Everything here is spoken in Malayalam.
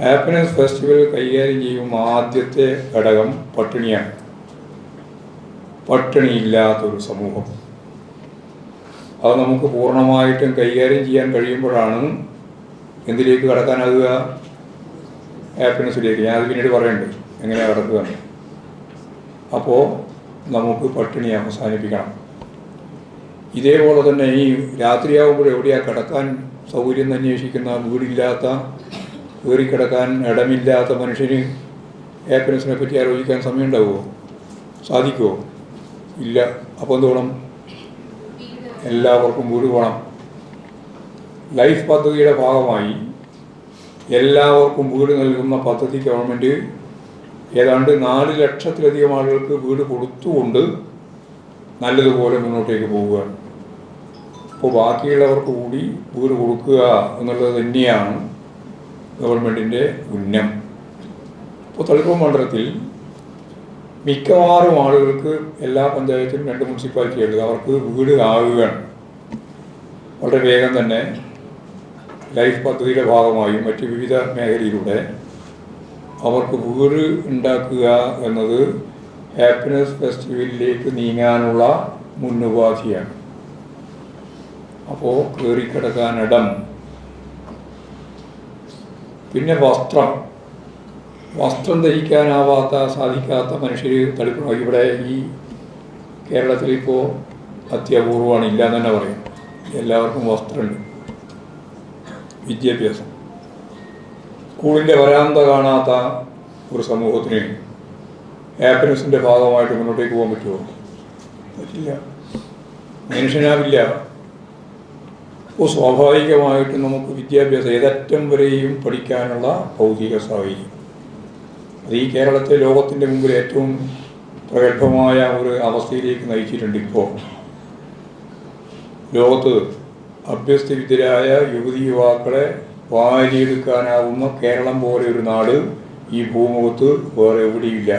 ഹാപ്പിനെസ് ഫെസ്റ്റിവൽ കൈകാര്യം ചെയ്യും ആദ്യത്തെ ഘടകം പട്ടിണിയാണ്. പട്ടിണിയില്ലാത്തൊരു സമൂഹം. അത് നമുക്ക് പൂർണമായിട്ടും കൈകാര്യം ചെയ്യാൻ കഴിയുമ്പോഴാണ് എന്തിലേക്ക് കടക്കാനാകുക ഹാപ്പിനെസ്സിലേക്ക് ഞാൻ അത് പിന്നീട് പറയുന്നുണ്ട് എങ്ങനെയാണ് കടക്കുക അപ്പോൾ നമുക്ക് പട്ടിണി അവസാനിപ്പിക്കണം. ഇതേപോലെ തന്നെ ഈ രാത്രിയാകുമ്പോൾ എവിടെയാ കിടക്കാൻ സൗകര്യം അന്വേഷിക്കുന്ന വീടില്ലാത്ത കയറിക്കിടക്കാൻ ഇടമില്ലാത്ത മനുഷ്യന് ഹാപ്പിനെസ്സിനെ പറ്റി ആലോചിക്കാൻ സമയം ഉണ്ടാവുമോ സാധിക്കുമോ ഇല്ല. അപ്പോൾ എന്ത് വേണം എല്ലാവർക്കും വീട് വേണം. ലൈഫ് പദ്ധതിയുടെ ഭാഗമായി എല്ലാവർക്കും വീട് നൽകുന്ന പദ്ധതി ഗവൺമെന്റ് ഏതാണ്ട് നാല് ലക്ഷത്തിലധികം ആളുകൾക്ക് വീട് കൊടുത്തുകൊണ്ട് നല്ലതുപോലെ മുന്നോട്ടേക്ക് പോവുകയാണ്. അപ്പോൾ ബാക്കിയുള്ളവർക്ക് കൂടി വീട് കൊടുക്കുക എന്നുള്ളത് തന്നെയാണ് ഗവൺമെന്റിന്റെ ഉന്നം. ഇപ്പോൾ തളിപ്പൂർ മണ്ഡലത്തിൽ മിക്കവാറും ആളുകൾക്ക് എല്ലാ പഞ്ചായത്തിലും രണ്ട് മുനിസിപ്പാലിറ്റി ഉണ്ട് അവർക്ക് വീട് ആകുകയാണ്. വളരെ വേഗം തന്നെ ലൈഫ് പദ്ധതിയുടെ ഭാഗമായും മറ്റ് വിവിധ മേഖലയിലൂടെ അവർക്ക് വീട് ഉണ്ടാക്കുക എന്നത് ഹാപ്പിനെസ് ഫെസ്റ്റിവലിലേക്ക് നീങ്ങാനുള്ള മുന്നുപാധിയാണ് അപ്പോൾ കയറിക്കിടക്കാൻ ഇടം പിന്നെ വസ്ത്രം. വസ്ത്രം ധരിക്കാനാവാത്ത സാധിക്കാത്ത മനുഷ്യർ തളിപ്പുറം ഇവിടെ ഈ കേരളത്തിൽ ഇപ്പോൾ അത്യപൂർവമാണ് ഇല്ല എന്ന് തന്നെ പറയും. എല്ലാവർക്കും വസ്ത്രമുണ്ട്. വിദ്യാഭ്യാസം. സ്കൂളിന്റെ വരാന്ത കാണാത്ത ഒരു സമൂഹത്തിന് ഹാപ്പിനെസിന്റെ ഭാഗമായിട്ട് മുന്നോട്ടേക്ക് പോകാൻ പറ്റുമോ? പറ്റില്ല. മനുഷ്യനാവില്ല. അപ്പോൾ സ്വാഭാവികമായിട്ടും നമുക്ക് വിദ്യാഭ്യാസം ഏതറ്റം വരെയും പഠിക്കാനുള്ള ഭൗതിക സാഹചര്യം. അത് ഈ കേരളത്തെ ലോകത്തിന്റെ മുമ്പിൽ ഏറ്റവും പ്രഗത്ഭമായ ഒരു അവസ്ഥയിലേക്ക് നയിച്ചിട്ടുണ്ട് ഇപ്പോൾ ലോകത്ത് അഭ്യസ്തവിദ്യരായ യുവതി യുവാക്കളെ വാരിയെടുക്കാനാവുന്ന കേരളം പോലെ ഒരു നാട് ഈ ഭൂമുഖത്ത് വേറെ എവിടെയില്ല